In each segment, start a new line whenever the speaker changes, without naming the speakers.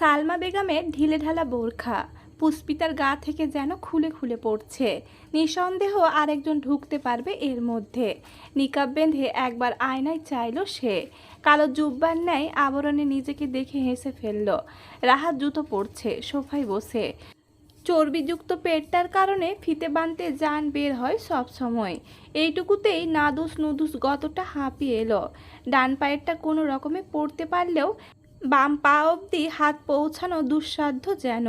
সালমা বেগমের ঢিলে ঢালা বোরখা পুষ্পিতার গা থেকে যেন খুলে খুলে পড়ছে। নিঃসন্দেহ আরেকজন ঢুকতে পারবে এর মধ্যে। নিকাব বেঁধে একবার আয়নায় চাইল সে। কালো জুব্বার ন্যায় আবরণে নিজেকে দেখে হেসে ফেলল। রাহাত জুতো পড়ছে সোফায় বসে। চর্বিযুক্ত পেটটার কারণে ফিতে বানতে যান বের হয় সব সময়। এইটুকুতেই নাদুস নুদুস গতটা হাঁপিয়ে এলো। ডান পায়েরটা কোনো রকমে পড়তে পারলেও বাম পা অবধি হাত পৌঁছানো দুঃসাধ্য যেন।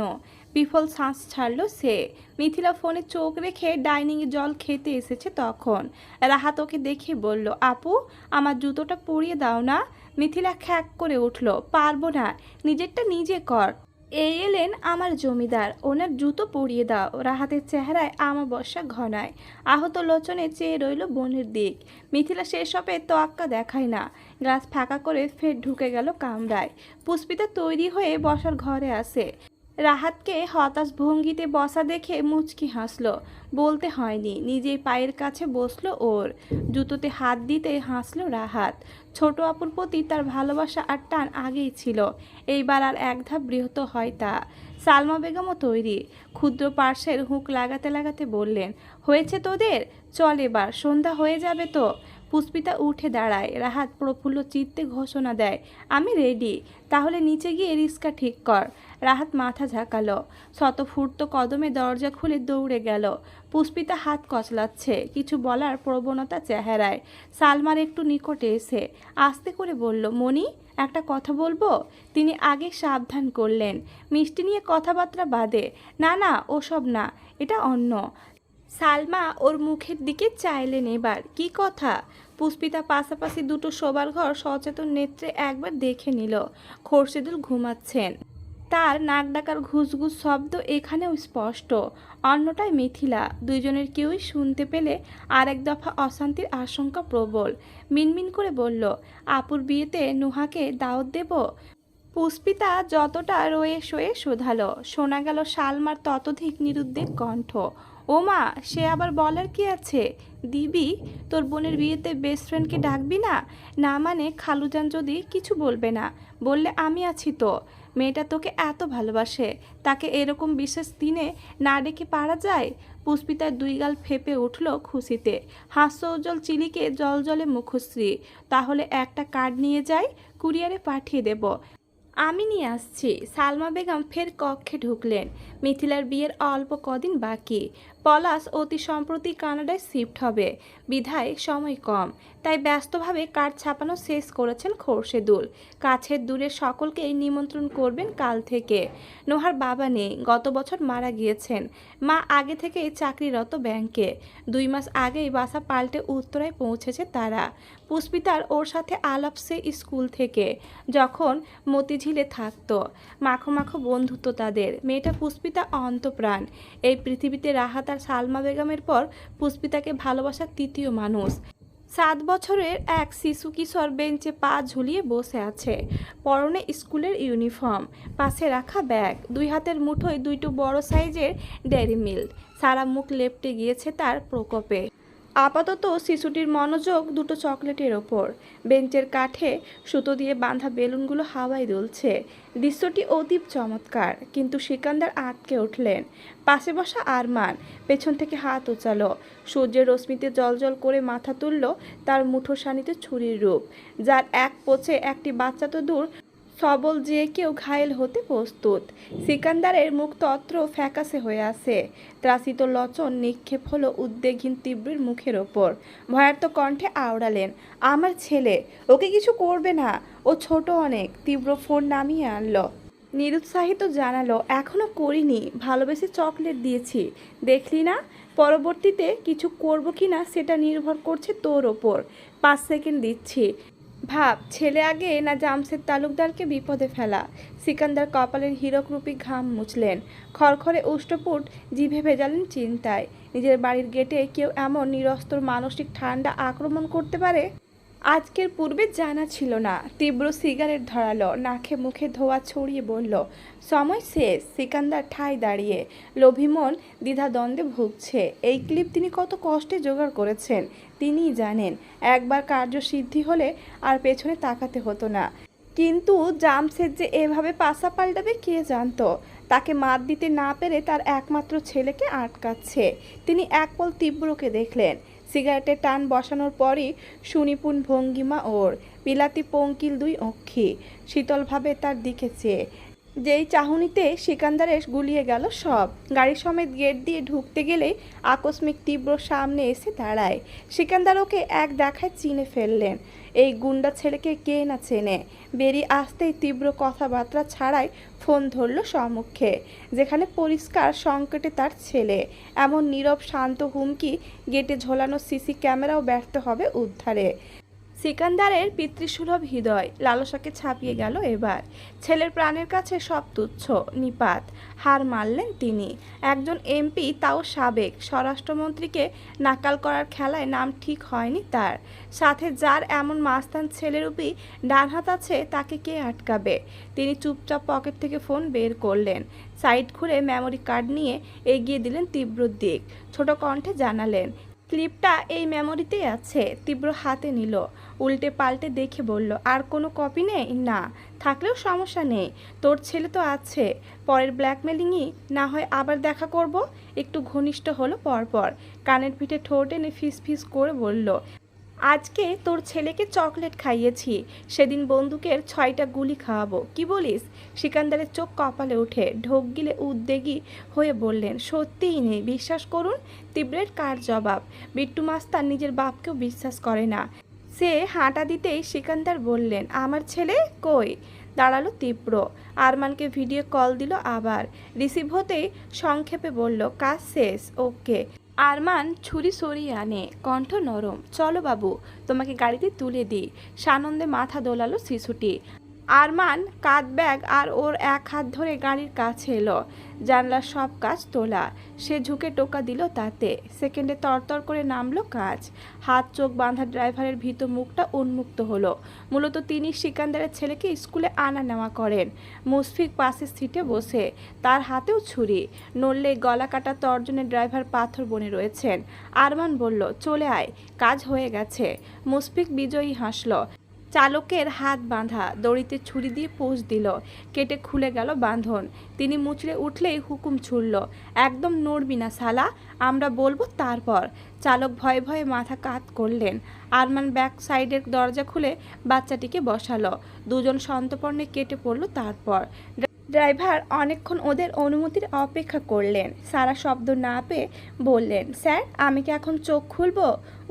বিফল শ্বাস ছাড়ল সে। মিথিলা ফোনে চোখ রেখে ডাইনিংয়ে জল খেতে এসেছে তখন। রাহাত ওকে দেখে বলল, আপু, আমার জুতোটা পরিয়ে দাও না। মিথিলা খ্যাক করে উঠল, পারব না। নিজেরটা নিজে কর। এই এলেন আমার জমিদার। ওনার জুতো পরিয়ে দাও। রাহাতের চেহারায় আমাবস্যা ঘনায়। আহত লোচনে চেয়ে রইল বনের দিক। মিথিলা সেসবে তোয়াক্কা দেখায় না। গাছ ফাঁকা করে ফের ঢুকে গেল কামরায়। পুষ্পিতা তৈরি হয়ে বসার ঘরে আসে। রাহাতকে হতাশ ভঙ্গিতে বসা দেখে মুচকি হাসলো। বলতে হয়নি নিজেই পায়ের কাছে বসল ওর। জুতোতে হাত দিতে হাসলো রাহাত। ছোট আপুর প্রতি তার ভালোবাসা আর টান আগেই ছিল। এইবার আর এক ধাপ বৃহৎ হয় তা। সালমা বেগমও তৈরি। ক্ষুদ্র পার্শ্বের হুঁক লাগাতে লাগাতে বললেন, হয়েছে তোদের? চল এবার, সন্ধ্যা হয়ে যাবে তো। পুষ্পিতা উঠে দাঁড়ায়, রাহাত প্রফুল্ল চিত্তে ঘোষণা দেয়, আমি রেডি তাহলে নিচে গিয়ে রিস্কা ঠিক কর। রাহাত মাথা ঝাঁকালো শতফুর্ত কদমে দরজা খুলে দৌড়ে গেল। পুষ্পিতা হাত কচলাচ্ছে, কিছু বলার প্রবণতা চেহারায়। সালমার একটু নিকটে এসে আস্তে করে বলল মনি একটা কথা বলব? তিনি আগে সাবধান করলেন, মিষ্টি নিয়ে কথাবার্তা বাদে। না না, ওসব না, এটা অন্য। সালমা ওর মুখের দিকে চাইলেন এবার। কি কথা? পুষ্পিতা পাশাপাশি দুটো শোবার ঘর সচেতন নেত্রে একবার দেখে নিল। খোরশেদুল ঘুমাচ্ছেন। তার নাক ডাকার ঘুসঘুস শব্দ এখানেও স্পষ্ট। অন্যটায় মিথিলা। দুইজনের কেউই শুনতে পেলে আরেক দফা অশান্তির আশঙ্কা প্রবল। মিনমিন করে বলল, আপুর বিয়েতে নুহাকে দাওয়াত দেব? পুষ্পিতা যতটা রয়ে শোয়ে শোধালো। শোনা গেল শালমার ততোধিক নিরুদ্বেগ কণ্ঠ। ও মা, সে আবার বলার কি আছে? দিবি, তোর বোনের বিয়েতে বেস্ট ফ্রেন্ডকে ডাকবি না? না মানে খালুজান যদি কিছু বলবে না, বললে আমি আছি তো। মেয়েটা তোকে এত ভালোবাসে, তাকে এরকম বিশেষ দিনে না ডেকে পারা যায়? পুষ্পিতার দুই গাল ফেপে উঠল খুশিতে। হাস্য উজ্জ্বল চিলিকে জল জলে মুখশ্রী। তাহলে একটা কার্ড নিয়ে যাই, কুরিয়ারে পাঠিয়ে দেব। আমি নিয়ে আসছি। সালমা বেগম ফের কক্ষে ঢুকলেন। মিথিলার বিয়ের অল্প কদিন বাকি। পলাশ অতি সম্প্রতি কানাডায় শিফট হবে। বিধায় সময় কম। তাই ব্যস্তভাবে কার্ড ছাপানো শেষ করেছেন খোরশেদুল। কাছের দূরের সকলকেই নিমন্ত্রণ করবেন কাল থেকে। নোহার বাবা নেই, গত বছর মারা গিয়েছেন। মা আগে থেকেই চাকরিরত ব্যাংকে। দুই মাস আগেই বাসা পাল্টে উত্তরায় পৌঁছেছে তারা। পুষ্পিতার ওর সাথে আলাপ সে স্কুল থেকে, যখন মতিঝিলে থাকতো। মাখো মাখো বন্ধুত্ব তাদের। মেয়েটা পুষ্পিতা অন্তপ্রাণ। এই পৃথিবীতে রাহাত আর সালমা বেগমের পর পুষ্পিতাকে ভালোবাসার তৃতীয় মানুষ। সাত বছরের এক শিশু কিশোর বেঞ্চে পা ঝুলিয়ে বসে আছে। পরনে স্কুলের ইউনিফর্ম, পাশে রাখা ব্যাগ, দুই হাতের মুঠোয় দুইটো বড় সাইজের ডেয়ারি মিল্ক। সারা মুখ লেপটে গিয়েছে তার প্রকোপে। আপাতত শিশুটির মনোযোগ দুটো চকলেটের ওপর। বেঞ্চের কাঠে সুতো দিয়ে বাঁধা বেলুনগুলো হাওয়ায় দুলছে। দৃশ্যটি অতীব চমৎকার, কিন্তু সিকান্দার আটকে উঠলেন। পাশে বসা আরমান পেছন থেকে হাত উচালো। সূর্যের রশ্মিতে জলজল করে মাথা তুলল তার মুঠো সানিতে ছুরির রূপ। যার এক পোছে একটি বাচ্চা তো দূর সবল যে কেউ ঘায়েল হতে প্রস্তুত। সিকান্দারের মুখ তত্র ফ্যাকাসে হয়ে আছে। ত্রাসিত লচন নিক্ষেপ হলো উদ্বেগহীন তীব্রের মুখের ওপর। ভয়ার্ত কণ্ঠে আওড়ালেন, আমার ছেলে, ওকে কিছু করবে না। ও ছোট অনেক, তীব্র ফোন নামিয়ে আনলো। নিরুৎসাহিত জানালো, এখনও করিনি, ভালোবেসে চকলেট দিয়েছি। দেখলি না? পরবর্তীতে কিছু করব কি না সেটা নির্ভর করছে তোর ওপর। পাঁচ সেকেন্ড দিচ্ছি। ভাব, ছেলে আগে না জামশেদ তালুকদারকে বিপদে ফেলা? সিকান্দার কপালের হীরকরূপী ঘাম মুছলেন। খড়খড়ে উষ্টপুট জিভে ভেজালেন চিন্তায়। নিজের বাড়ির গেটে কেউ এমন নিরস্ত্র, মানসিক ঠান্ডা আক্রমণ করতে পারে? আজকের পূর্বে জানা ছিল না। তীব্র সিগারেট ধরালো, নাকে মুখে ধোয়া ছড়িয়ে বলল, সময় শেষ, সিকান্দার ঠাই দাঁড়িয়ে লোভিমন দ্বিধাদ্বন্দ্বে ভুগছে। এই ক্লিপ তিনি কত কষ্টে জোগাড় করেছেন, তিনিই জানেন। একবার কার্যসিদ্ধি হলে আর পেছনে তাকাতে হতো না। কিন্তু জামশেদ যে এভাবে পাশা পাল্টাবে কে জানতো? তাকে মাত দিতে না পেরে তার একমাত্র ছেলেকে আটকাচ্ছে। তিনি এক পল তীব্রকে দেখলেন। সিগারেটের টান বসানোর পরই সুনিপুণ ভঙ্গিমা ওর। বিলাতি পঙ্কিল দুই অক্ষী। শীতলভাবে তার দিকে চেয়ে। যেই চাহনিতে সিকান্দারের গুলিয়ে গেল সব, গাড়ি সমেত গেট দিয়ে ঢুকতে গেলেই আকস্মিক তীব্র সামনে এসে দাঁড়ায়। সিকান্দার ওকে এক দেখায় চিনে ফেললেন। এই গুন্ডা ছেলেকে কে না চেনে? বেরিয়ে আসতেই তীব্র কথাবার্তা ছাড়াই ফোন ধরল সম্মুখে, যেখানে পরিষ্কার সংকটে তার ছেলে। এমন নীরব, শান্ত হুমকি, গেটে ঝোলানো সিসি ক্যামেরাও ব্যর্থ হবে উদ্ধারে। সিকান্দারের পিতৃসুলভ হৃদয় লালসাকে ছাপিয়ে গেল এবার। ছেলের প্রাণের কাছে সব তুচ্ছ, নিপাত। হার মারলেন তিনি। একজন এমপি তাও সাবেক। স্বরাষ্ট্রমন্ত্রীকে নাকাল করার খেলায় নাম ঠিক হয়নি তার। সাথে যার এমন মাস্তান ছেলের উপই ডান হাত আছে, তাকে কে আটকাবে? তিনি চুপচাপ পকেট থেকে ফোন বের করলেন। সাইড ঘুরে মেমোরি কার্ড নিয়ে এগিয়ে দিলেন তীব্র দিক। ছোট কণ্ঠে জানালেন ক্লিপটা এই মেমোরিতেই আছে। তীব্র হাতে নিল। উল্টে পাল্টে দেখে বলল, আর কোনো কপি নেই? না, থাকলেও সমস্যা নেই। তোর ছেলে তো আছে। পরের ব্ল্যাকমেলিংই না হয় আবার দেখা করব? একটু ঘনিষ্ঠ হলো পরপর। কানের পিঠে ঠোঁট এনে ফিস ফিস করে বলল আজকে তোর ছেলেকে চকলেট খাইয়েছি, সেদিন বন্দুকের ছয়টা গুলি খাওয়াবো। কি বলিস? সিকান্দারের চোখ কপালে উঠে ঢোক গিলে উদ্বেগী হয়ে বললেন, সত্যিই নেই বিশ্বাস করুন তীব্রের কার জবাব? বিট্টু মাস্তার নিজের বাপকেও বিশ্বাস করে না। সে হাঁটা দিতেই সিকান্দার বললেন, আমার ছেলে কই? দাঁড়াল তীব্র। আরমানকে ভিডিও কল দিল আবার। রিসিভ হতেই সংক্ষেপে বলল, কাজ শেষ, ওকে। আরমান ছুরি সরিয়ে আনে, কণ্ঠ নরম। চলো বাবু, তোমাকে গাড়িতে তুলে দিই। সানন্দে মাথা দোলালো শিশুটি। আরমান কাঁধ ব্যাগ আর ওর এক হাত ধরে গাড়ির কাছে এলো। জানলার সব কাজ তোলা। সে ঝুঁকে টোকা দিল তাতে। সেকেন্ডে তরতর করে নামলো কাজ হাত, চোখ বাঁধা ড্রাইভারের ভীত মুখটা উন্মুক্ত হলো। মূলত তিনি সিকান্দারের ছেলেকে স্কুলে আনা নেওয়া করেন। মুশফিক পাশের সিটে বসে। তার হাতেও ছুরি। নড়লে গলা কাটা তর্জনের ড্রাইভার পাথর বনে রয়েছেন। আরমান বলল, চলে আয়। কাজ হয়ে গেছে। মুশফিক বিজয়ী হাসল। চালকের হাত বাঁধা, দড়িতে ছুরি দিয়ে পোষ দিল, কেটে খুলে গেল বাঁধন। তিনি মুচড়ে উঠলেই হুকুম ছুড়ল, একদম নড়বি না সালা আমরা বলব তারপর। চালক ভয়ে ভয়ে মাথা কাত করলেন। আরমান ব্যাক সাইডের দরজা খুলে বাচ্চাটিকে বসালো। দুজন সন্তপর্ণে কেটে পড়ল তারপর। ড্রাইভার অনেকক্ষণ ওদের অনুমতির অপেক্ষা করলেন। সারা শব্দ না পেয়ে বললেন, স্যার, আমি কি এখন চোখ খুলবো?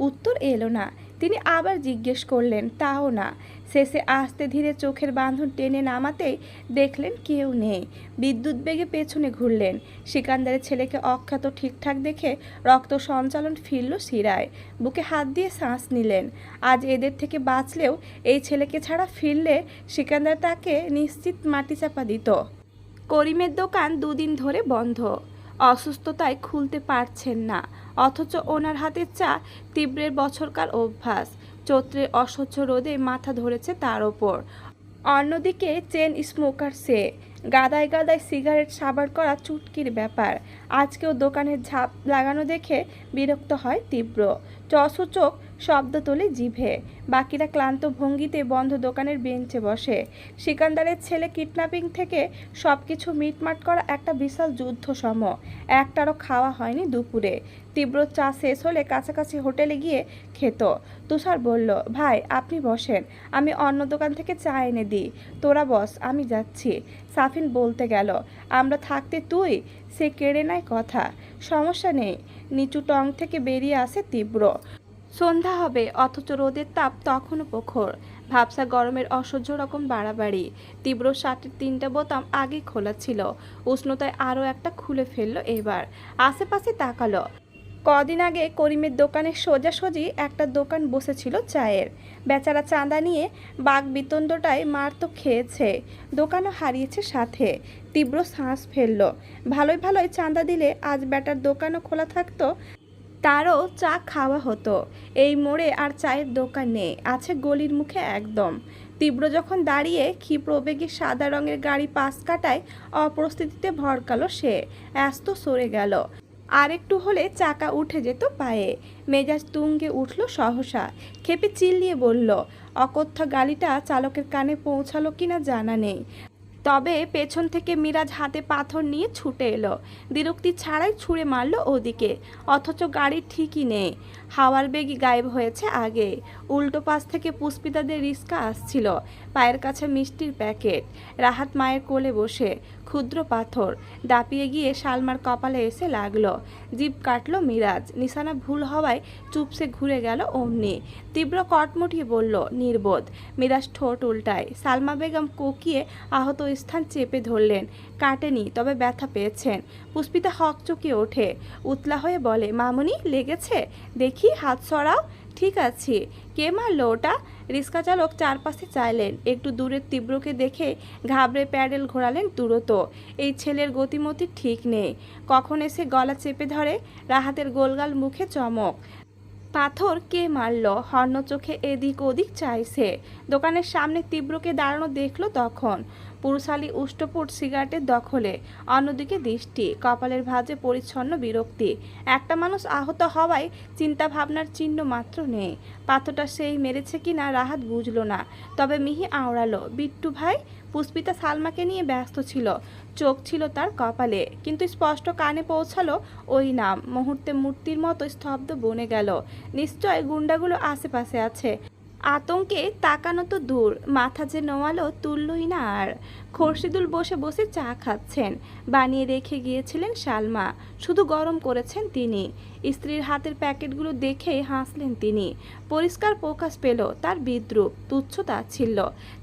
উত্তর এলো না। তিনি আবার জিজ্ঞেস করলেন, তাও না। শেষে আস্তে ধীরে চোখের বাঁধন টেনে নামাতেই দেখলেন কেউ নেই। বিদ্যুৎ বেগে পেছনে ঘুরলেন। সিকান্দারের ছেলেকে অখ্যাত ঠিকঠাক দেখে রক্ত সঞ্চালন ফিরল শিরায়। বুকে হাত দিয়ে শ্বাস নিলেন। আজ এদের থেকে বাঁচলেও এই ছেলেকে ছাড়া ফিরলে সিকান্দার তাকে নিশ্চিত মাটি চাপা দিত। করিমের দোকান দুদিন ধরে বন্ধ। অসুস্থতায় খুলতে পারছেন না। অথচ ওনার হাতের চা তীব্রের বছরকার অভ্যাস। চৈত্রের অস্বচ্ছ রোদে মাথা ধরেছে তার ওপর। অন্যদিকে চেন স্মোকার সে। গাদায় গাদায় সিগারেট সাবার করা চুটকির ব্যাপার। আজকেও দোকানের ঝাঁপ লাগানো দেখে বিরক্ত হয় তীব্র। চসূচক শব্দ তোলে জিভে। বাকিরা ক্লান্ত ভঙ্গিতে বন্ধ দোকানের বেঞ্চে বসে। সিকান্দারের ছেলে কিডন্যাপিং থেকে সব কিছু মিটমাট করা একটা বিশাল যুদ্ধ সম একটারও খাওয়া হয়নি দুপুরে। তীব্র চা শেষ হলে কাছাকাছি হোটেলে গিয়ে খেত। তুষার বলল, ভাই, আপনি বসেন। আমি অন্য দোকান থেকে চা এনে দিই। তোরা বস, আমি যাচ্ছি। সাফিন বলতে গেল, আমরা থাকতে তুই? সে কেড়ে নেয় কথা। সমস্যা নেই। নিচু টং থেকে বেরিয়ে আসে তীব্র। সন্ধ্যা হবে, অথচ রোদের তাপ তখনও প্রখর। ভাবসা গরমের অসহ্য রকম বাড়াবাড়ি। তীব্র শার্টের তিনটা বোতাম আগে খোলা ছিল। উষ্ণতায় আরও একটা খুলে ফেলল এবার। আশেপাশে তাকালো। কদিন আগে করিমের দোকানে সোজাসুজি একটা দোকান বসেছিল চায়ের। বেচারা চাঁদা নিয়ে বাঘ বিতণ্ডটায় মার তো খেয়েছে। দোকানও হারিয়েছে সাথে। তীব্র শ্বাস ফেলল। ভালোই ভালোই চাঁদা দিলে আজ বেটার দোকানও খোলা থাকতো, তারও চা খাওয়া হতো। এই মোড়ে আর চায়ের দোকান নেই, আছে গলির মুখে একদম। তীব্র যখন দাঁড়িয়ে ক্ষিপ্রবেগে সাদা রঙের গাড়ি পাশ কাটায়, অপ্রস্তুতিতে ভরকালো সে ব্যস্ত সরে গেল। আর একটু হলে চাকা উঠে যেত পায়ে। মেজাজ তুঙ্গে উঠল সহসা, খেপে চিল্লিয়ে বলল, অকথ্য গাড়িটা চালকের কানে পৌঁছালো কিনা জানা নেই। তবে পেছন থেকে মিরাজ হাতে পাথর নিয়ে ছুটে এলো। বিরক্তি ছাড়াই ছুঁড়ে মারল ওদিকে। অথচ গাড়ি ঠিকই নেই। হাওয়ার বেগই গায়েব হয়েছে আগে। উল্টো পাশ থেকে পুষ্পিতাদের রিস্কা আসছিল। পায়ের কাছে মিষ্টির প্যাকেট। রাহাত মায়ের কোলে বসে ক্ষুদ্র পাথর দাপিয়ে গিয়ে শালমার কপালে এসে লাগল। জিভ কাটলো মিরাজ। নিশানা ভুল হওয়ায় চুপসে ঘুরে গেল অমনি। তীব্র কটমটিয়ে বলল, নির্বোধ। মিরাজ ঠোঁট উল্টায়। সালমা বেগম কোকিয়ে আহত স্থান চেপে ধরলেন। কাটেনি, তবে ব্যথা পেয়েছেন। পুষ্পিতা হক চকিয়ে ওঠে। উতলা হয়ে বলে, মামুনি, লেগেছে? দেখি, হাত সরাও। ঠিক আছে। কে মারলো ওটা? রিক্সা চালক চারপাশে চাইলেন। একটু দূরের তীব্রকে দেখে ঘাবড়ে প্যাডেল ঘোরালেন দূরত এই ছেলের গতিমতি ঠিক নেই। কখন এসে গলা চেপে ধরে, রাহাতের গোলগাল মুখে চমক। পাথর কে মারল? হর্ণ চোখে এদিক ওদিক চাইছে। দোকানের সামনে তীব্রকে দাঁড়ানো দেখল তখন। পুরুষালী উষ্টপুট সিগারেটের দখলে। অন্যদিকে দৃষ্টি কপালের ভাঁজে পরিচ্ছন্ন বিরক্তি। একটা মানুষ আহত হওয়ায় চিন্তা ভাবনার চিহ্ন মাত্র নেই। পাথরটা সেই মেরেছে কিনা রাহাত বুঝলো না। তবে মিহি আওড়ালো, বিট্টু ভাই, পুষ্পিতা সালমাকে নিয়ে ব্যস্ত ছিল। চোখ ছিল তার কপালে। কিন্তু স্পষ্ট কানে পৌঁছালো ওই নাম। মুহূর্তে মূর্তির মতো স্তব্ধ বনে গেল। নিশ্চয় গুন্ডাগুলো আশেপাশে আছে। আতঙ্কে তাকানো তো দূর মাথা যে নোয়ালো তুললই না আর। খর্শিদুল বসে বসে চা খাচ্ছেন। বানিয়ে রেখে গিয়েছিলেন শালমা শুধু গরম করেছেন তিনি। স্ত্রীর হাতের প্যাকেটগুলো দেখেই হাসলেন তিনি। পরিষ্কার প্রকাশ পেল, তার বিদ্রুপ, তুচ্ছ তাচ্ছিল্য।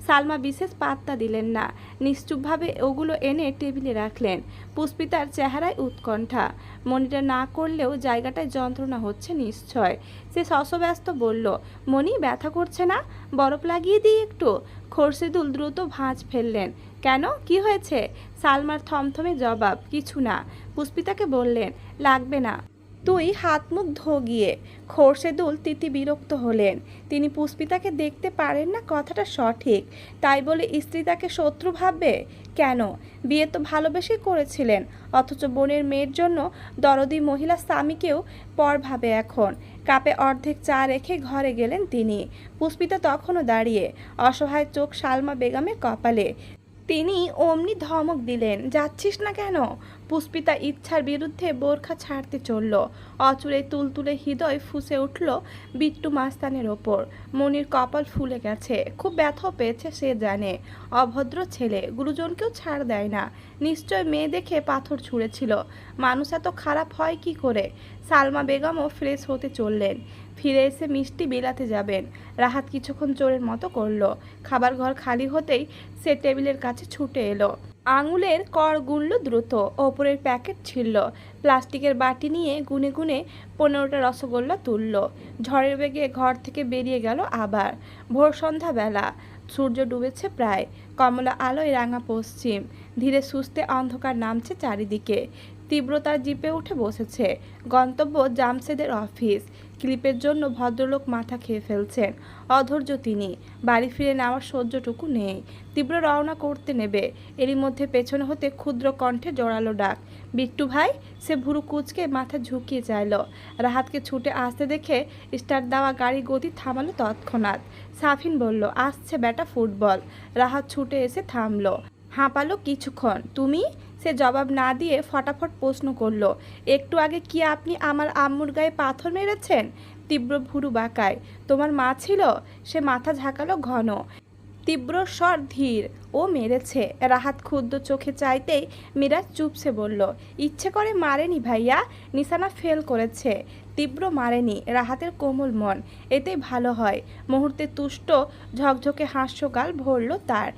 সালমা বিশেষ পাত্তা দিলেন না। নিশ্চুপভাবে ওগুলো এনে টেবিলে রাখলেন। পুষ্পিতার চেহারায় উৎকণ্ঠা। মনিটা না করলেও জায়গাটায় যন্ত্রণা হচ্ছে নিশ্চয়। সে শশব্যস্ত বলল মনি ব্যথা করছে না? বরফ লাগিয়ে দিই একটু। খরসিদুল দ্রুত ভাঁজ ফেললেন। কেন? কি হয়েছে? সালমার থমথমে জবাব, কিছু না। পুষ্পিতাকে বললেন, লাগবে না। তুই হাত মুখ ধো গিয়ে। খোরশেদুল তিতি বিরক্ত হলেন। তিনি পুষ্পিতাকে দেখতে পারেন না কথাটা সঠিক। তাই বলে স্ত্রী তাকে শত্রু ভাববে? কেন? বিয়ে তো ভালোবেসে করেছিলেন। অথচ বোনের মেয়ের জন্য দরদি মহিলা স্বামীকেও পর ভাবে এখন। কাপে অর্ধেক চা রেখে ঘরে গেলেন তিনি। পুষ্পিতা তখনও দাঁড়িয়ে। অসহায় চোখ সালমা বেগমের কপালে। তিনি অমনি ধমক দিলেন, যাচ্ছিস না কেন? পুষ্পিতা ইচ্ছার বিরুদ্ধে বোরখা ছাড়তে চলল। অচুরে তুলতুলে হৃদয় ফুসে উঠল বিট্টু মাস্তানের ওপর। মনির কপাল ফুলে গেছে, খুব ব্যথাও পেয়েছে সে জানে। অভদ্র ছেলে, গুরুজনকেও ছাড় দেয় না। নিশ্চয় মেয়ে দেখে পাথর ছুঁড়েছিল। মানুষ এত খারাপ হয় কি করে? সালমা বেগমও ফ্রেশ হতে চললেন। ফিরে এসে মিষ্টি বিলাতে যাবেন। রাহাত কিছুক্ষণ চোরের মতো করল। খাবার ঘর খালি হতেই সে টেবিলের কাছে ছুটে এলো। আঙুলের কর গুনল দ্রুত, ওপরের প্যাকেট ছিল প্লাস্টিকের বাটি নিয়ে গুনে গুনে পনেরোটা রসগোল্লা তুলল। ঝড়ের বেগে ঘর থেকে বেরিয়ে গেল আবার। ভোর সন্ধ্যাবেলা, সূর্য ডুবেছে প্রায়। কমলা আলোয় রাঙা পশ্চিম। ধীরে সুস্থে অন্ধকার নামছে চারিদিকে। তীব্রতার জিপে উঠে বসেছে। গন্তব্য জামশেদের অফিস। ক্লিপের জন্য ভদ্রলোক মাথা খেয়ে ফেলছেন। অধৈর্য তিনি। বাড়ি ফিরে নেওয়ার সহ্যটুকু নেই। তীব্র রওনা করতে নেবে। এরই মধ্যে পেছনে হতে ক্ষুদ্র কণ্ঠে জোরালো ডাক, বিট্টু ভাই? সে ভুরু কুচকে মাথা ঝুঁকিয়ে চাইল। রাহাতকে ছুটে আসতে দেখে স্টার্ট দেওয়া গাড়ি গতি থামালো তৎক্ষণাৎ। সাফিন বলল, আসছে ব্যাটা ফুটবল। রাহাত ছুটে এসে থামলো। হাঁপালো কিছুক্ষণ, তুমি? সে জবাব না দিয়ে ফটাফট প্রশ্ন করল, একটু আগে কি আপনি আমার আম্মুর গায়ে পাথর মেরেছেন? তীব্র ভুরু বাঁকায়, তোমার মা ছিল? সে মাথা ঝাঁকালো ঘন। তীব্র স্বর ধীর, ও মেরেছে। রাহাত ক্ষুদ্র চোখে চাইতেই মিরাজ চুপসে বলল, ইচ্ছে করে মারেনি ভাইয়া নিশানা ফেল করেছে। তীব্র মারেনি, রাহাতের কোমল মন, এতেই ভালো হয়। মুহূর্তে তুষ্ট, ঝকঝকে হাস্যকাল ভরল তার।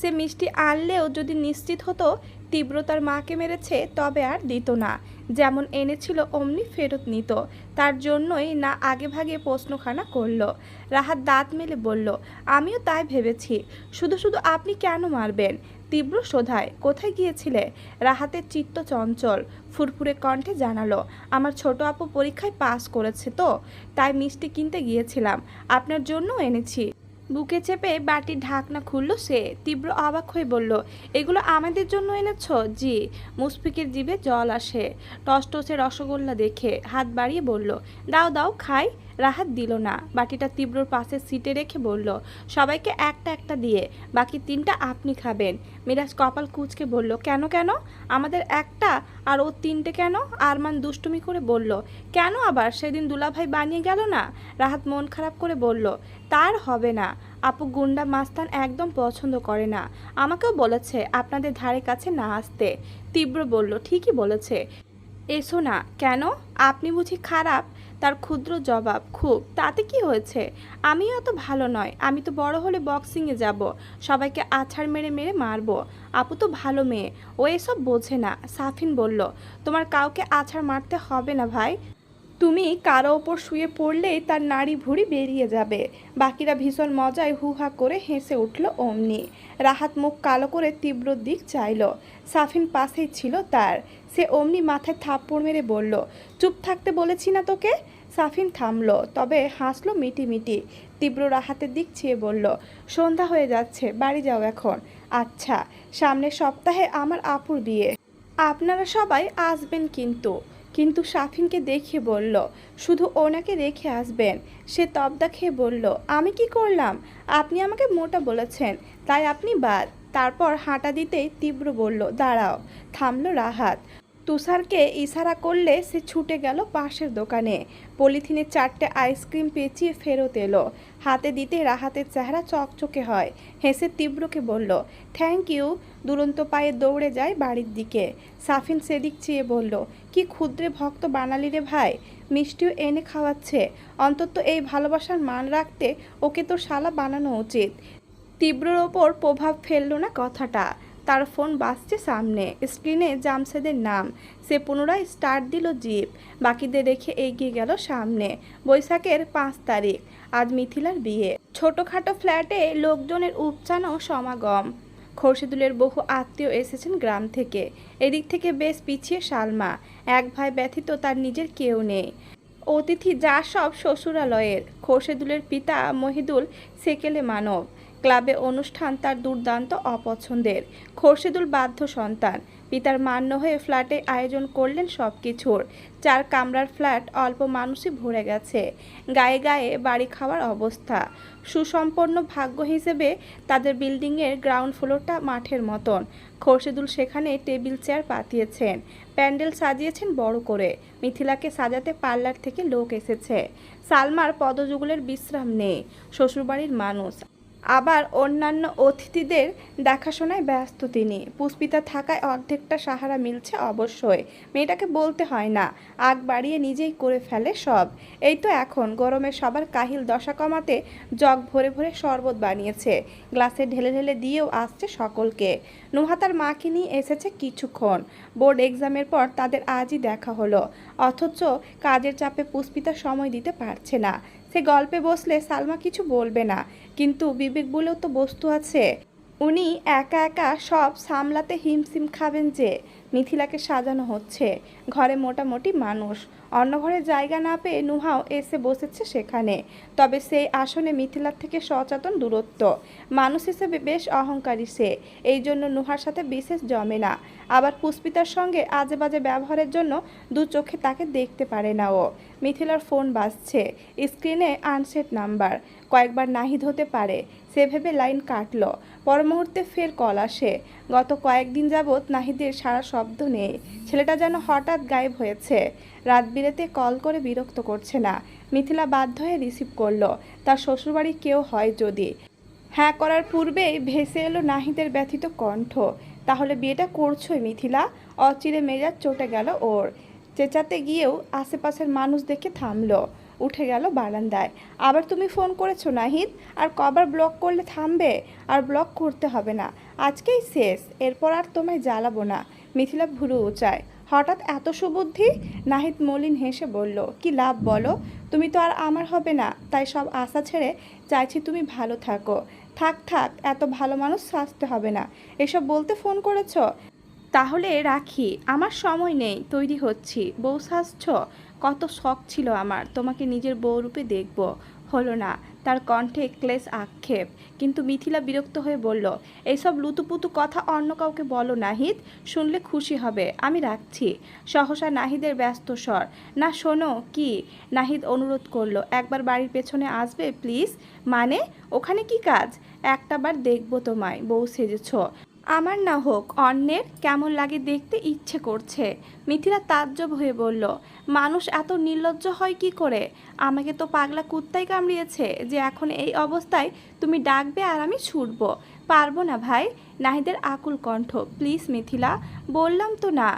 সে মিষ্টি আনলেও যদি নিশ্চিত হতো তীব্র তার মাকে মেরেছে, তবে আর দিত না। যেমন এনেছিল, অমনি ফেরত নিত। তার জন্যই না আগে ভাগে প্রশ্নখানা করল। রাহাত দাঁত মেলে বলল, আমিও তাই ভেবেছি। শুধু শুধু আপনি কেন মারবেন? তীব্র শোধায়, কোথায় গিয়েছিলে? রাহাতের চিত্ত চঞ্চল, ফুরফুরে কণ্ঠে জানালো, আমার ছোট আপু পরীক্ষায় পাস করেছে তো? তাই মিষ্টি কিনতে গিয়েছিলাম। আপনার জন্য এনেছি। বুকে চেপে বাটির ঢাকনা খুলল সে। তীব্র অবাক হয়ে বলল, এগুলো আমাদের জন্য এনেছ? জি, মুশফিকের জিভে জল আসে। টসটসে রসগোল্লা দেখে হাত বাড়িয়ে বলল, দাও দাও, খাই। রাহাত দিল না। বাটিটা তীব্রর পাশে সিটে রেখে বলল, সবাইকে একটা একটা দিয়ে, বাকি তিনটা আপনি খাবেন। মিরাজ কপাল কুচকে বলল, কেন কেন? আমাদের একটা আর ও তিনটে কেন? আরমান দুষ্টুমি করে বলল, কেন আবার? সেদিন দুলাভাই বানিয়ে গেল না? রাহাত মন খারাপ করে বলল, তার হবে না। আপু গুন্ডা মাস্তান একদম পছন্দ করে না। আমাকেও বলেছে আপনাদের ধারে কাছে না আসতে। তীব্র বলল, ঠিকই বলেছে। এসো না। কেন? আপনি বুঝি খারাপ? তার ক্ষুদ্র জবাব, খুব। তাতে কি হয়েছে? আমি অত ভালো নয়। আমি তো বড় হলে বক্সিংয়ে যাব। সবাইকে আছাড় মেরে মেরে মারবো। আপু তো ভালো মেয়ে। ও এসব বোঝে না। সাফিন বলল, তোমার কাউকে আছাড় মারতে হবে না ভাই। তুমি কারও ওপর শুয়ে পড়লেই তার নাড়ি ভুড়ি বেরিয়ে যাবে। বাকিরা ভীষণ মজায় হুহা করে হেসে উঠল অমনি। রাহাত মুখ কালো করে তীব্র দিক চাইল। সাফিন পাশেই ছিল তার। সে অমনি মাথায় থাপ্পড় মেরে বলল, চুপ থাকতে বলেছি না তোকে? সাফিন থামলো, তবে হাসলো মিটি মিটি তীব্র রাহাতের দিক চেয়ে বলল, সন্ধ্যা হয়ে যাচ্ছে, বাড়ি যাও এখন। আচ্ছা সামনের সপ্তাহে আমার আপুর বিয়ে। আপনারা সবাই আসবেন কিন্তু। কিন্তু সাফিনকে দেখে বলল, শুধু ওনাকে রেখে আসবেন। সে তবদা খেয়ে বলল, আমি কি করলাম? আপনি আমাকে মোটা বলেছেন, তাই আপনি বাদ। তারপর হাঁটা দিতেই তীব্র বলল, দাঁড়াও। থামল রাহাত। তুষারকে ইশারা করলে সে ছুটে গেল পাশের দোকানে। পলিথিনে চারটে আইসক্রিম পেঁচিয়ে ফেরত এলো। হাতে দিতে রাহাতের চেহারা চকচকে হয়। হেসে তীব্রকে বলল থ্যাংক ইউ দুরন্ত পায়ে দৌড়ে যায় বাড়ির দিকে। সাফিন সেদিক চেয়ে বলল, কি ক্ষুদ্রে ভক্ত বানালি রে ভাই। মিষ্টিও এনে খাওয়াচ্ছে। অন্তত এই ভালোবাসার মান রাখতে ওকে তো শালা বানানো উচিত। তীব্রর ওপর প্রভাব ফেলল না কথাটা। তার ফোন বাজছে সামনে। স্ক্রিনে জামশেদের নাম। সে পুনরায় স্টার্ট দিল জিপ। বাকিদের রেখে এগিয়ে গেল সামনে। বৈশাখের পাঁচ তারিখ। আজ মিথিলার বিয়ে। ছোটোখাটো ফ্ল্যাটে লোকজনের উপচানো সমাগম। খোরশেদুলের বহু আত্মীয় এসেছেন গ্রাম থেকে। এদিক থেকে বেশ পিছিয়ে সালমা। এক ভাই ব্যথিত তার নিজের কেউ নেই। অতিথি যা সব শ্বশুরালয়ের। খোরশেদুলের পিতা মহিদুল সেকেলে মানব। ক্লাবে অনুষ্ঠান তার দুর্দান্ত অপছন্দের। খোরশেদুল বাধ্য সন্তান। পিতার মান্য হয়ে ফ্ল্যাটে আয়োজন করলেন সব কিছুর চার কামরার ফ্ল্যাট অল্প মানুষই ভরে গেছে। গায়ে গায়ে বাড়ি খাওয়ার অবস্থা। সুসম্পন্ন ভাগ্য হিসেবে তাদের বিল্ডিংয়ের গ্রাউন্ড ফ্লোরটা মাঠের মতন। খোরশেদুল সেখানে টেবিল চেয়ার পাতিয়েছেন। প্যান্ডেল সাজিয়েছেন বড় করে। মিথিলাকে সাজাতে পার্লার থেকে লোক এসেছে। সালমার পদযুগলের বিশ্রাম নেই। শ্বশুরবাড়ির মানুষ। আবার অন্যান্য অতিথিদের দেখাশোনায় ব্যস্ত তিনি। পুষ্পিতা থাকায় অর্ধেকটা সাহারা মিলছে অবশ্যই। মেয়েটাকে বলতে হয় না, আগ বাড়িয়ে নিজেই করে ফেলে সব। এই তো এখন, গরমে সবার কাহিল দশা কমাতে জগ ভরে ভরে শরবত বানিয়েছে। গ্লাসে ঢেলে ঢেলে দিয়েও আসছে সকলকে। নুহাতার মাকে নিয়ে এসেছে কিছুক্ষণ। বোর্ড এক্সামের পর তাদের আজই দেখা হলো। অথচ কাজের চাপে পুষ্পিতা সময় দিতে পারছে না। সে গল্পে বসলে সালমা কিছু বলবে না। কিন্তু বিবেক বলেও তো বস্তু আছে। উনি একা একা সব সামলাতে হিমসিম খাবেন যে মিথিলাকে সাজানো হচ্ছে। ঘরে মোটামুটি মানুষ। অন্য ঘরে জায়গা না পেয়ে নুহাও এসে বসেছে সেখানে। তবে সেই আসনে মিথিলার থেকে সচেতন দূরত্ব। মানুষ হিসেবে বেশ অহংকারী সে। এই জন্য নুহার সাথে বিশেষ জমে না। আবার পুষ্পিতার সঙ্গে আজে বাজে ব্যবহারের জন্য দু চোখে তাকে দেখতে পারে না ও। মিথিলার ফোন বাজছে। স্ক্রিনে আনসেট নাম্বার। কয়েকবার নাহিদ হতে পারে। সে ভেবে লাইন কাটলো। মুহূর্তে ফের কল আসে। গত কয়েকদিন যাবৎ নাহিদের সারা শব্দ নেই। ছেলেটা যেন হঠাৎ গায়েব হয়েছে। রাত বিরেতে কল করে বিরক্ত করছে না। মিথিলা বাধ্য হয়ে রিসিভ করল, তার শ্বশুরবাড়ি কেউ হয় যদি? হ্যাঁ করার পূর্বেই ভেসে এলো নাহিদের ব্যথিত কণ্ঠ। তাহলে বিয়েটা করছোই মিথিলা? অচিরে মেজাজ চটে গেল ওর। চেঁচাতে গিয়েও আশেপাশের মানুষ দেখে থামলো। উঠে গেল বারান্দায়। আবার তুমি ফোন করেছ নাহিদ? আর কবার ব্লক করলে থামবে? আর ব্লক করতে হবে না। আজকেই শেষ। এরপর আর তোমায় জ্বালাবো না। মিথিলা ভুরু উচায়। হঠাৎ এত সুবুদ্ধি? নাহিদ মলিন হেসে বলল, কি লাভ বলো? তুমি তো আর আমার হবে না। তাই সব আশা ছেড়ে চাইছি তুমি ভালো থাকো। থাক থাক, এত ভালো মানুষ সাজতে হবে না। এসব বলতে ফোন করেছ? তাহলে রাখি। আমার সময় নেই। তৈরি হচ্ছি। বউ সাজছ? কত শখ ছিল আমার, তোমাকে নিজের বউরূপে দেখব। হলো না, তার কণ্ঠে ক্লেশ আক্ষেপ। কিন্তু মিথিলা বিরক্ত হয়ে বলল এইসব লুতুপুতু কথা অন্য কাউকে বলো নাহিদ, শুনলে খুশি হবে, আমি রাখছি। সহসা নাহিদের ব্যস্ত স্বর, না শোনো, কি? নাহিদ অনুরোধ করল, একবার বাড়ির পেছনে আসবে, প্লিজ? মানে? ওখানে কি কাজ? একটাবার দেখব তোমায়, বউ সেজেছ। আমার না হোক, অন্যের কেমন লাগে দেখতে ইচ্ছে করছে। মিথিলা তাজ্জব হয়ে বলল, মানুষ এত নির্লজ্জ হয় কি করে? আমাকে তো পাগলা কুত্তাই কামড়িয়েছে যে এখন এই অবস্থায় তুমি ডাকবে আর আমি ছুটবো। পারব না ভাই। নাহিদের আকুল কণ্ঠ, প্লিজ মিথিলা, বললাম তো না।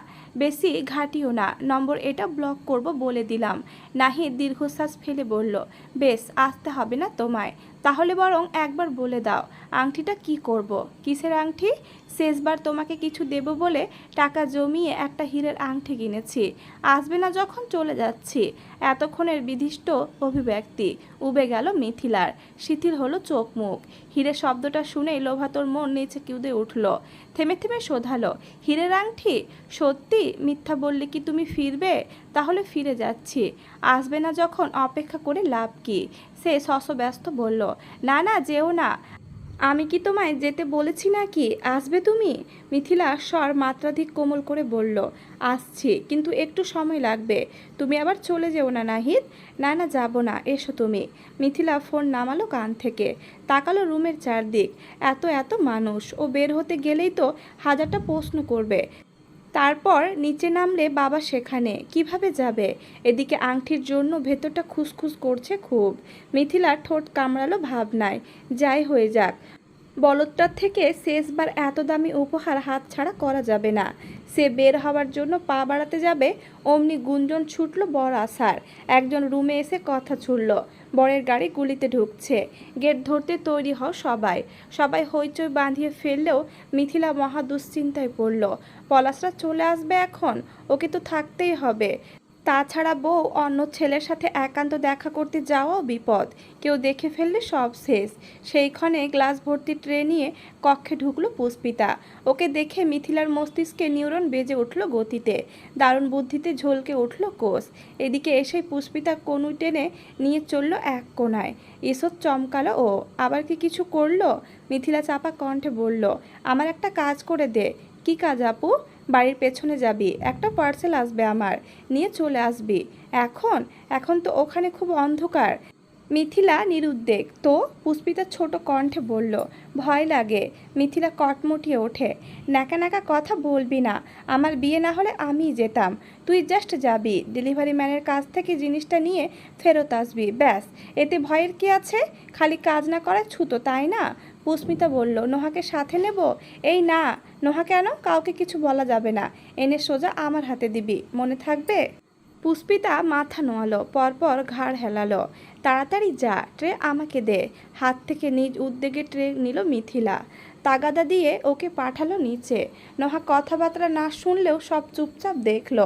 বেশি ঘাটিও না, নম্বর এটা ব্লক করব বলে দিলাম। নাহিদ দীর্ঘশ্বাস ফেলে বলল, বেশ, আসতে হবে না তোমায়। তাহলে বরং একবার বলে দাও, আংটিটা কি করব? কিসের আংটি? শেষবার তোমাকে কিছু দেব বলে টাকা জমিয়ে একটা হীরের আংটি কিনেছি। আসবে না যখন চলে যাচ্ছি। এতক্ষণের বিধিষ্ট অভিব্যক্তি। উবে গেল মিথিলার। শিথিল হলো চোখ মুখ হীরে শব্দটা শুনেই লোভাতোর মন নিচে কিউদে উঠল। থেমে থেমে শোধালো, হীরের আংটি সত্যি? মিথ্যা বললে কি তুমি ফিরবে? তাহলে ফিরে যাচ্ছি। আসবে না যখন অপেক্ষা করে লাভ কি? সে শশব্যস্ত বলল, না না, যেও না। আমি কি তোমায় যেতে বলেছি নাকি? আসবে তুমি? মিথিলা স্বর মাত্রাধিক কোমল করে বলল, আসছি, কিন্তু একটু সময় লাগবে। তুমি আবার চলে যেও না নাহিদ? না না, যাব না, এসো তুমি। মিথিলা ফোন নামালো কান থেকে। তাকালো রুমের চারদিক। এত এত মানুষ। ও বের হতে গেলেই তো হাজারটা প্রশ্ন করবে। তারপর নিচে নামলে বাবা সেখানে, কীভাবে যাবে? এদিকে আংটির জন্য ভেতরটা খুসখুস করছে খুব। মিথিলার ঠোঁট কামড়ালো ভাবনায়। যাই হয়ে যাক। বলদটার থেকে শেষবার এত দামি উপহার হাতছাড়া করা যাবে না। সে বের হওয়ার জন্য পা বাড়াতে যাবে, অমনি গুঞ্জন ছুটল বর আসার। একজন রুমে এসে কথা ছুড়ল। বরের গাড়ি গুলিতে ঢুকছে। গেট ধরতে তৈরি হও সবাই। সবাই হইচই বাঁধিয়ে ফেললেও মিথিলা মহা দুশ্চিন্তায় পড়ল। পলাশরা চলে আসবে এখন? ওকে তো থাকতেই হবে। তাছাড়া বউ অন্য ছেলের সাথে একান্ত দেখা করতে যাওয়াও বিপদ। কেউ দেখে ফেললে সব শেষ। সেইক্ষণে গ্লাস ভর্তি ট্রে নিয়ে কক্ষে ঢুকলো পুষ্পিতা। ওকে দেখে মিথিলার মস্তিষ্কে নিউরন বেজে উঠল গতিতে। দারুণ বুদ্ধিতে ঝলকে উঠল কোষ। এদিকে এসে পুষ্পিতা কনুই টেনে নিয়ে চলল এক কোনায়। ঈষৎ চমকালো, ও, আবার কি কিছু করল? মিথিলা চাপা কণ্ঠে বলল, আমার একটা কাজ করে দে। কি কাজ আপু? বাড়ির পেছনে যাবি, একটা পার্সেল আসবে আমার, নিয়ে চলে আসবি। এখন এখন তো ওখানে খুব অন্ধকার। মিথিলা নিরুদ্বেগ, তো? পুষ্পিতা ছোট কণ্ঠে বলল, ভয় লাগে। মিথিলা কটমটিয়ে ওঠে নাকা নাকা কথা বলবি না, আমার বিয়ে না হলে আমিই যেতাম। তুই জাস্ট যাবি ডেলিভারি ম্যানের কাছ থেকে জিনিসটা নিয়ে ফেরত আসবি, ব্যাস। এতে ভয়ের কি আছে? খালি কাজ না করায় ছুতো, তাই না? পুষ্মিতা বলল, নোহাকে সাথে নেব? এই না নোহা কেন কাউকে কিছু বলা যাবে না। এনে সোজা আমার হাতে দিবি। মনে থাকবে? পুষ্পিতা মাথা নোয়ালো, পরপর ঘাড় হেলালো। তাড়াতাড়ি যা, ট্রে আমাকে দে। হাত থেকে নিজ উদ্যোগে ট্রে নিল মিথিলা। তাগাদা দিয়ে ওকে পাঠালো নিচে। নহা কথাবার্তা না শুনলেও সব চুপচাপ দেখল।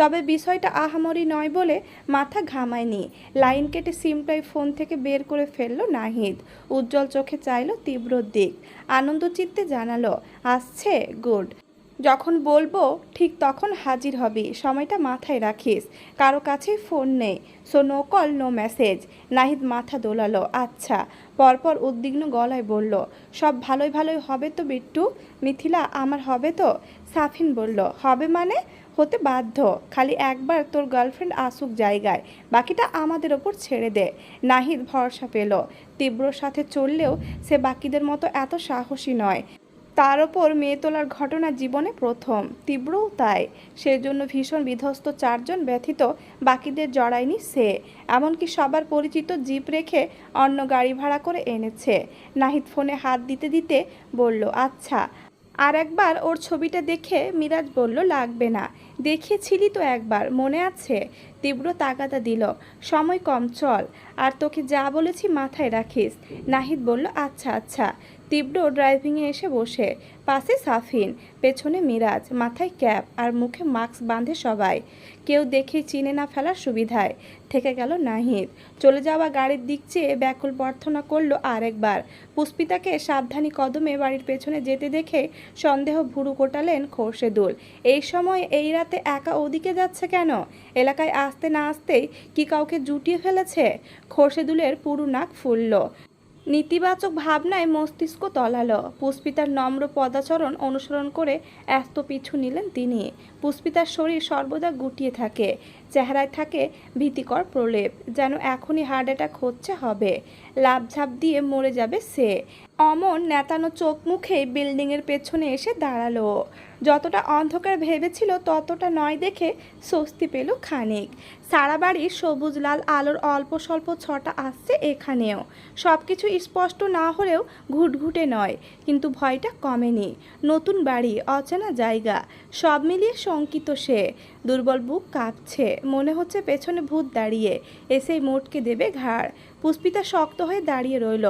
তবে বিষয়টা আহামরি নয় বলে মাথা ঘামায়নি। লাইন কেটে সিমটাই ফোন থেকে বের করে ফেলল নাহিদ। উজ্জ্বল চোখে চাইল তীব্র দিক। আনন্দ চিত্তে জানালো, আসছে, গুড। যখন বলব, ঠিক তখন হাজির হবি। সময়টা মাথায় রাখিস। কারও কাছেই ফোন নেই। So no call no message Nahid মাথা দোলালো। আচ্ছা। পরপর উদ্বিগ্ন গলায় বলল, সব ভালোই ভালোই হবে তো বিট্টু? মিথিলা, আমার হবে তো? সাফিন বলল, হবে মানে? হতে বাধ্য। খালি একবার তোর গার্লফ্রেন্ড আসুক জায়গায়। বাকিটা আমাদের ওপর ছেড়ে দে। নাহিদ ভরসা পেল। তীব্র সাথে চললেও সে বাকিদের মতো এত সাহসী নয়। তার ওপর মেয়ে তোলার ঘটনা জীবনে প্রথম। তীব্রও তাই সেজন্য ভীষণ বিধ্বস্ত চারজন ব্যথিত, বাকিদের জড়ায়নি সে। এমনকি সবার পরিচিত জিপ রেখে অন্য গাড়ি ভাড়া করে এনেছে। নাহিদ ফোনে হাত দিতে দিতে বলল আচ্ছা। আর একবার ওর ছবিটা দেখে মিরাজ বলল, লাগবে না। দেখিয়েছিলি তো একবার, মনে আছে? তীব্র তাগাদা দিল, সময় কম, চল। আর তোকে যা বলেছি মাথায় রাখিস। নাহিদ বলল আচ্ছা আচ্ছা। তীব্র ড্রাইভিংয়ে এসে বসে। পাশে সাফিন, পেছনে মিরাজ, মাথায় ক্যাপ আর মুখে মাস্ক বাঁধে সবাই। কেউ দেখে চিনে না ফেলার সুবিধায়। থেকে গেল নাহিদ। চলে যাওয়া গাড়ির দিক চেয়ে ব্যাকুল প্রার্থনা করল আরেকবার। পুষ্পিতাকে সাবধানী কদমে বাড়ির পেছনে যেতে দেখে সন্দেহ ভুরু কোটালেন খোরশেদুল। এই সময় এই রাতে একা ওদিকে যাচ্ছে কেন? এলাকায় আসতে না আসতেই কি কাউকে জুটিয়ে ফেলেছে? খোরশেদুলের পুরু নাক ফুলল। নেতিবাচক ভাবনায় মস্তিষ্ক তলালো। পুষ্পিতার নম্র পদাচরণ অনুসরণ করে এত পিছু নিলেন তিনি। পুষ্পিতার শরীর সর্বদা গুটিয়ে থাকে, চেহারায় থাকে ভীতিকর প্রলেপ, যেন এখনই হার্ট অ্যাটাক হচ্ছে হবে। লাভঝাপ দিয়ে মরে যাবে সে। অমন নেতানো চোখ মুখেই বিল্ডিংয়ের পেছনে এসে দাঁড়াল। যতটা অন্ধকার ভেবেছিল ততটা নয় দেখে স্বস্তি পেল খানিক। সারা বাড়ির সবুজ লাল আলোর অল্প স্বল্প ছটা আসছে এখানেও। সব কিছু স্পষ্ট না হলেও ঘুটঘুটে নয়, কিন্তু ভয়টা কমেনি। নতুন বাড়ি, অচেনা জায়গা, সব মিলিয়ে শঙ্কিত সে। দুর্বল বুক কাঁপছে, মনে হচ্ছে পেছনে ভূত দাঁড়িয়ে, এসেই মোটকে দেবে ঘাড়। পুষ্পিতা শক্ত হয়ে দাঁড়িয়ে রইল।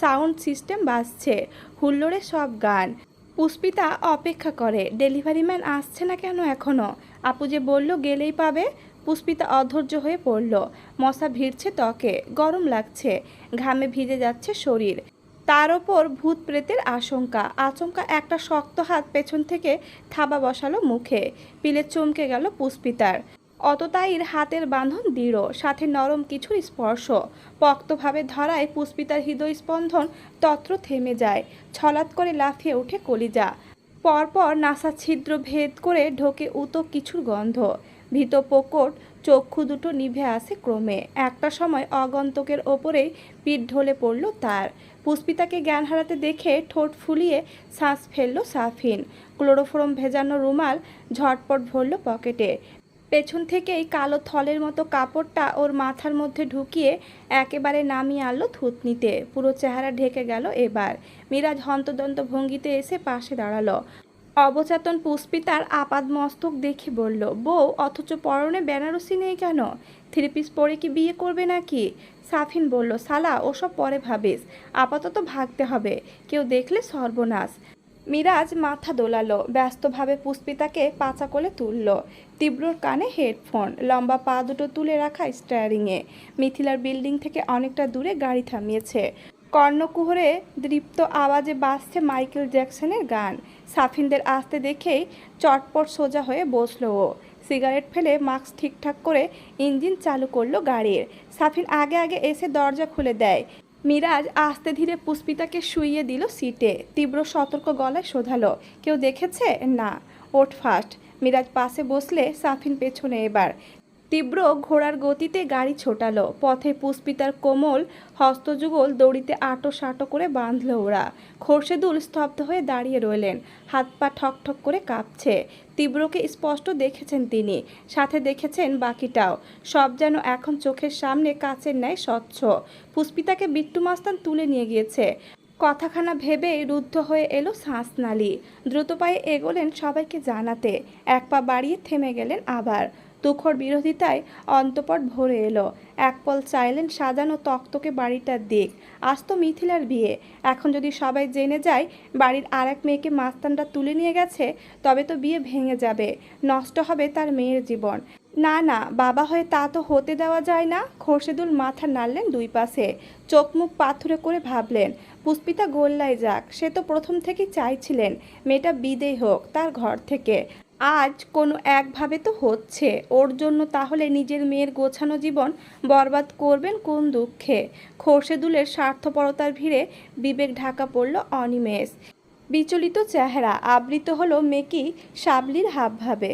সাউন্ড সিস্টেম বাজছে। হুল্লোড়ে সব গান। পুষ্পিতা অপেক্ষা করে, ডেলিভারি ম্যান আসছে না কেন এখনও আপু যে বলল, গেলেই পাবে? পুষ্পিতা অধৈর্য হয়ে পড়ল। মশা ভিড়ছে ত্বকে, গরম লাগছে, ঘামে ভিজে যাচ্ছে শরীর। তার ওপর ভূত প্রেতের আশঙ্কা, আচমকা একটা শক্ত হাত পেছন থেকে থাবা বসালো মুখে। পিলে চমকে গেল পুষ্পিতার। অততাইর হাতের বাঁধন দৃঢ়, সাথে নরম কিছুর স্পর্শ। পক্তভাবে ধরায় পুষ্পিতার হৃদয় স্পন্দন তত্র থেমে যায়, ছলাৎ করে লাফিয়ে ওঠে কলিজা। পরপর নাসা ছিদ্র ভেদ করে ঢোকে উতো কিছুর গন্ধ। ভীত পোকট চক্ষু দুটো নিভে আসে ক্রমে। একটা সময় অগন্তকের ওপরেই পিঠ ঢলে পড়ল তার। পুষ্পিতাকে জ্ঞান হারাতে দেখে ঠোঁট ফুলিয়ে শ্বাস ফেলল সাফিন। ক্লোরোফোরম ভেজানো রুমাল ঝটপট ভরল পকেটে। পেছন থেকেই কালো থলের মতো কাপড়টা ওর মাথার মধ্যে ঢুকিয়ে একেবারে নামিয়ে আনলো থুতনিতে। পুরো চেহারা ঢেকে গেল এবার। মিরাজ হন্তদন্ত ভঙ্গিতে এসে পাশে দাঁড়াল। অবচেতন পুষ্পিতার আপাদ মস্তক দেখে বলল, বউ, অথচ পরনে বেনারসি নেই কেন? থ্রি পিস পরে কি বিয়ে করবে নাকি? সাফিন বলল, সালা, ওসব পরে ভাবিস। আপাতত ভাগতে হবে। কেউ দেখলে সর্বনাশ। মিরাজ মাথা দোলালো, ব্যস্তভাবে পুষ্পিতাকে পাচা কোলে তুলল। তীব্রর কানে হেডফোন, লম্বা পা দুটো তুলে রাখা স্টারিংয়ে মিথিলার বিল্ডিং থেকে অনেকটা দূরে গাড়ি থামিয়েছে। কর্ণকুহরে দৃপ্ত আওয়াজে বাজছে মাইকেল জ্যাকসনের গান। সাফিনদের আসতে দেখেই চটপট সোজা হয়ে বসল ও। সিগারেট ফেলে মাস্ক ঠিকঠাক করে ইঞ্জিন চালু করল গাড়ির। সাফিন আগে আগে এসে দরজা খুলে দেয়। মিরাজ আস্তে ধীরে পুষ্পিতাকে শুইয়ে দিল সিটে। তীব্র সতর্ক গলায় শোধালো, কেউ দেখেছে? না। ওট ফাস্ট। মিরাজ পাশে বসলে সাফিন পেছনে এবার। তীব্র ঘোড়ার গতিতে গাড়ি ছোটালো। পথে পুষ্পিতার কোমল হস্তযুগল দড়িতে আটো সাটো করে বাঁধল ওরা। খোরশেদুল স্তব্ধ হয়ে দাঁড়িয়ে রইলেন। হাত পা ঠক ঠক করে কাঁপছে। তীব্রকে স্পষ্ট দেখেছেন তিনি। সাথে দেখেছেন বাকিটাও। সব যেন এখন চোখের সামনে কাচের ন্যায় স্বচ্ছ। পুষ্পিতাকে বিট্টু মাস্তান তুলে নিয়ে গিয়েছে। কথাখানা ভেবে রুদ্ধ হয়ে এলো শ্বাসনালী দ্রুত পায়ে এগোলেন সবাইকে জানাতে। এক পা বাড়িয়ে থেমে গেলেন আবার। তুখর বিরোধিতায় অন্তপট ভরে এলো। এক পল চাইলেন সাজানো তক্তকে বাড়িটার দিক। আজ তো মিথিলার বিয়ে। এখন যদি সবাই জেনে যায় বাড়ির আর এক মেয়েকে মাস্তানটা তুলে নিয়ে গেছে, তবে তো বিয়ে ভেঙে যাবে। নষ্ট হবে তার মেয়ের জীবন। না না, বাবা হয়ে তা তো হতে দেওয়া যায় না। খোরশেদুল মাথা নাড়লেন দুই পাশে। চোখ মুখ পাথুরে করে ভাবলেন, পুষ্পিতা গোল্লায় যাক। সে তো প্রথম থেকেই চাইছিলেন, মেয়েটা বিদেয় হোক, তার ঘর থেকে। আজ কোনো একভাবে তো হচ্ছে। ওর জন্য তাহলে নিজের মেয়ের গোছানো জীবন বরবাদ করবেন কোন দুঃখে? খোরশেদুলের স্বার্থপরতার ভিড়ে বিবেক ঢাকা পড়ল অনিমেষ। বিচলিত চেহারা, আবৃত হলো মেকি সাবলির হাবভাবে।